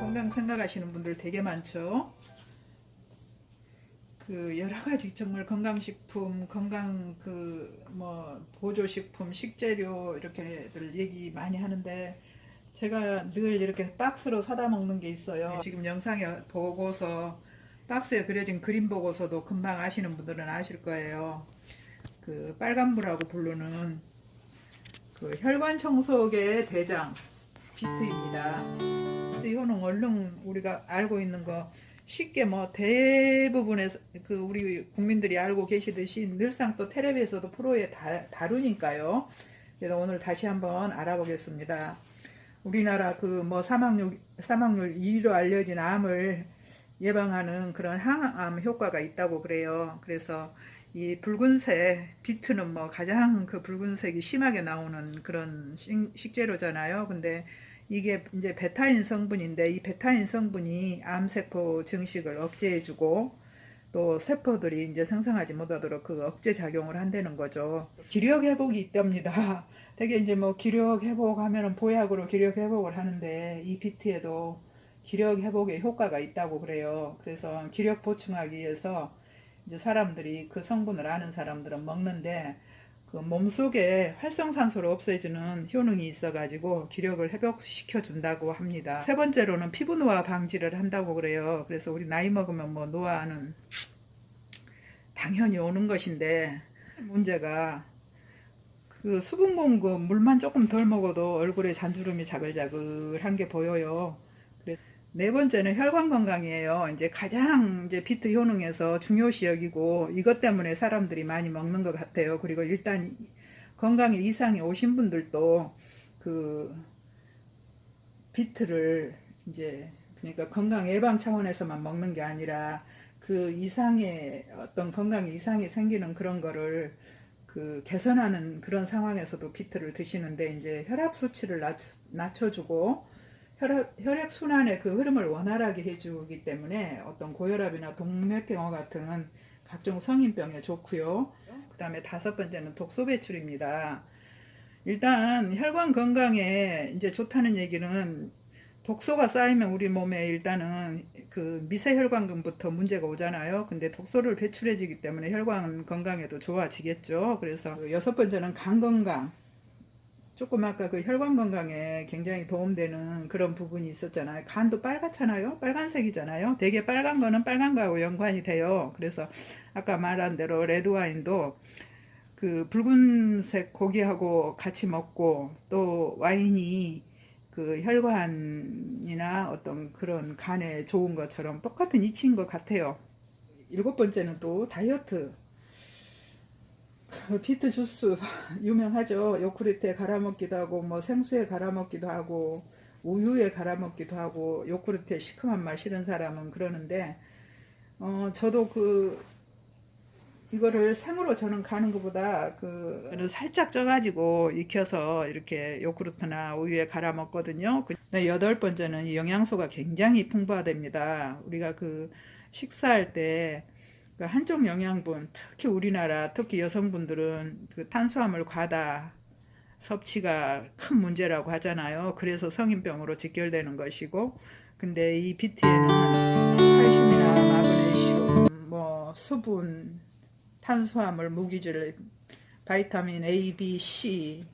건강 생각하시는 분들 되게 많죠. 그 여러 가지 정말 건강식품, 건강 그 뭐 보조식품, 식재료 이렇게들 얘기 많이 하는데 제가 늘 이렇게 박스로 사다 먹는 게 있어요. 지금 영상에 보고서 박스에 그려진 그림 보고서도 금방 아시는 분들은 아실 거예요. 그 빨간불하고 부르는 그 혈관 청소의 대장 비트입니다. 이거는 얼른 우리가 알고 있는 거 쉽게 뭐 대부분의 그 우리 국민들이 알고 계시듯이 늘상 또 텔레비에서도 프로에 다, 다루니까요. 그래서 오늘 다시 한번 알아보겠습니다. 우리나라 그 뭐 사망률 사망률 1위로 알려진 암을 예방하는 그런 항암 효과가 있다고 그래요. 그래서 이 붉은색 비트는 뭐 가장 그 붉은색이 심하게 나오는 그런 식- 식재료잖아요. 근데 이게 이제 베타인 성분인데 이 베타인 성분이 암세포 증식을 억제해주고 또 세포들이 이제 생성하지 못하도록 그 억제 작용을 한다는 거죠. 기력 회복이 있답니다. 되게 이제 뭐 기력 회복하면은 보약으로 기력 회복을 하는데 이 비트에도 기력 회복에 효과가 있다고 그래요. 그래서 기력 보충하기 위해서 이제 사람들이 그 성분을 아는 사람들은 먹는데 그 몸속에 활성산소를 없애주는 효능이 있어가지고 기력을 회복시켜 준다고 합니다. 세 번째로는 피부 노화 방지를 한다고 그래요. 그래서 우리 나이 먹으면 뭐 노화는 당연히 오는 것인데 문제가 그 수분 공급 물만 조금 덜 먹어도 얼굴에 잔주름이 자글자글한 게 보여요. 그래서 네 번째는 혈관 건강이에요. 이제 가장 이제 비트 효능에서 중요시 여기고 이것 때문에 사람들이 많이 먹는 것 같아요. 그리고 일단 건강에 이상이 오신 분들도 그 비트를 이제 그러니까 건강 예방 차원에서만 먹는 게 아니라 그 이상의 어떤 건강 이상이 생기는 그런 거를 그 개선하는 그런 상황에서도 비트를 드시는데 이제 혈압 수치를 낮, 낮춰주고 혈압, 혈액 순환의 그 흐름을 원활하게 해주기 때문에 어떤 고혈압이나 동맥경화 같은 각종 성인병에 좋고요. 그 다음에 다섯 번째는 독소 배출입니다. 일단 혈관 건강에 이제 좋다는 얘기는 독소가 쌓이면 우리 몸에 일단은 그 미세혈관근부터 문제가 오잖아요. 근데 독소를 배출해주기 때문에 혈관 건강에도 좋아지겠죠. 그래서 그 여섯 번째는 간 건강. 조금 아까 그 혈관 건강에 굉장히 도움되는 그런 부분이 있었잖아요. 간도 빨갛잖아요. 빨간색이잖아요. 되게 빨간 거는 빨간 거하고 연관이 돼요. 그래서 아까 말한 대로 레드 와인도 그 붉은색 고기하고 같이 먹고 또 와인이 그 혈관이나 어떤 그런 간에 좋은 것처럼 똑같은 이치인 것 같아요. 일곱 번째는 또 다이어트. 그 비트 주스 유명하죠. 요구르트에 갈아 먹기도 하고 뭐 생수에 갈아 먹기도 하고 우유에 갈아 먹기도 하고 요구르트에 시큼한 맛 싫은 사람은 그러는데 어 저도 그 이거를 생으로 저는 가는 것보다 그 살짝 쪄가지고 익혀서 이렇게 요구르트나 우유에 갈아 먹거든요. 그 네, 여덟 번째는 이 영양소가 굉장히 풍부하답니다. 우리가 그 식사할 때 그 한쪽 영양분, 특히 우리나라, 특히 여성분들은 그 탄수화물 과다 섭취가 큰 문제라고 하잖아요. 그래서 성인병으로 직결되는 것이고, 근데 이 비트에는 칼슘이나 마그네슘, 뭐 수분, 탄수화물, 무기질, 바이타민 A, B, C,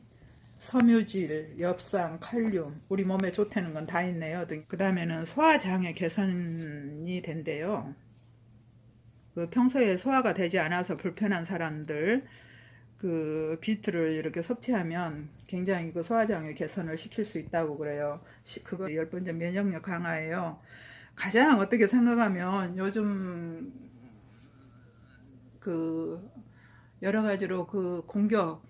섬유질, 엽산, 칼륨, 우리 몸에 좋다는 건 다 있네요. 그 다음에는 소화장애 개선이 된대요. 그 평소에 소화가 되지 않아서 불편한 사람들 그 비트를 이렇게 섭취하면 굉장히 그 소화장애 개선을 시킬 수 있다고 그래요. 시- 그거 열 번째 면역력 강화예요. 가장 어떻게 생각하면 요즘 그 여러 가지로 그 공격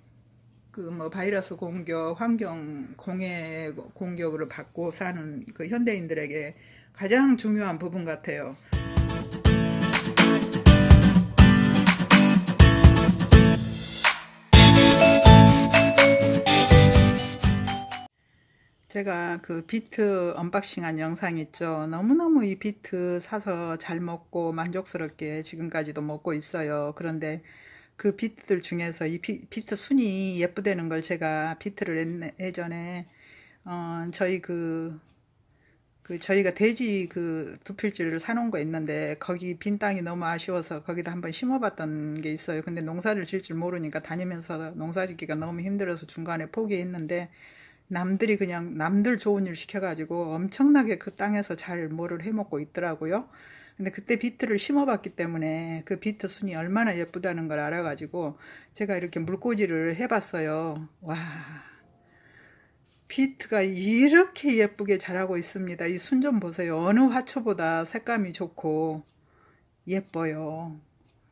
그 뭐 바이러스 공격, 환경 공해 공격을 받고 사는 그 현대인들에게 가장 중요한 부분 같아요. 제가 그 비트 언박싱한 영상 있죠. 너무너무 이 비트 사서 잘 먹고 만족스럽게 지금까지도 먹고 있어요. 그런데 그 비트들 중에서 이 비, 비트 순이 예쁘다는 걸 제가 비트를 옛- 예전에 어, 저희 그, 그 저희가 돼지 그 두필지를 사놓은 거 있는데 거기 빈 땅이 너무 아쉬워서 거기다 한번 심어봤던 게 있어요. 근데 농사를 질 줄 모르니까 다니면서 농사 짓기가 너무 힘들어서 중간에 포기했는데 남들이 그냥 남들 좋은 일 시켜가지고 엄청나게 그 땅에서 잘 뭐를 해먹고 있더라고요. 근데 그때 비트를 심어봤기 때문에 그 비트 순이 얼마나 예쁘다는 걸 알아가지고 제가 이렇게 물꽂이를 해봤어요. 와, 비트가 이렇게 예쁘게 자라고 있습니다. 이 순 좀 보세요. 어느 화초보다 색감이 좋고 예뻐요.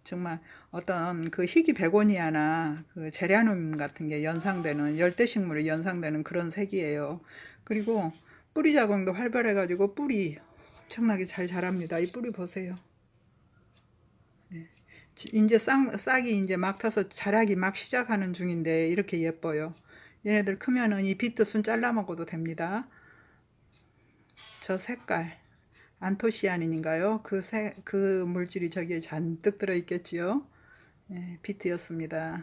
정말 어떤 그 희귀 베고니아나 그 제라늄 같은 게 연상되는 열대식물이 연상되는 그런 색이에요. 그리고 뿌리 자궁도 활발해가지고 뿌리 엄청나게 잘 자랍니다. 이 뿌리 보세요. 지- 이제 싹, 싹이 이제 막 타서 자라기 막 시작하는 중인데 이렇게 예뻐요. 얘네들 크면은 이 비트순 잘라 먹어도 됩니다. 저 색깔 안토시아닌인가요? 그 색, 그 물질이 저기에 잔뜩 들어 있겠지요. 예, 비트였습니다.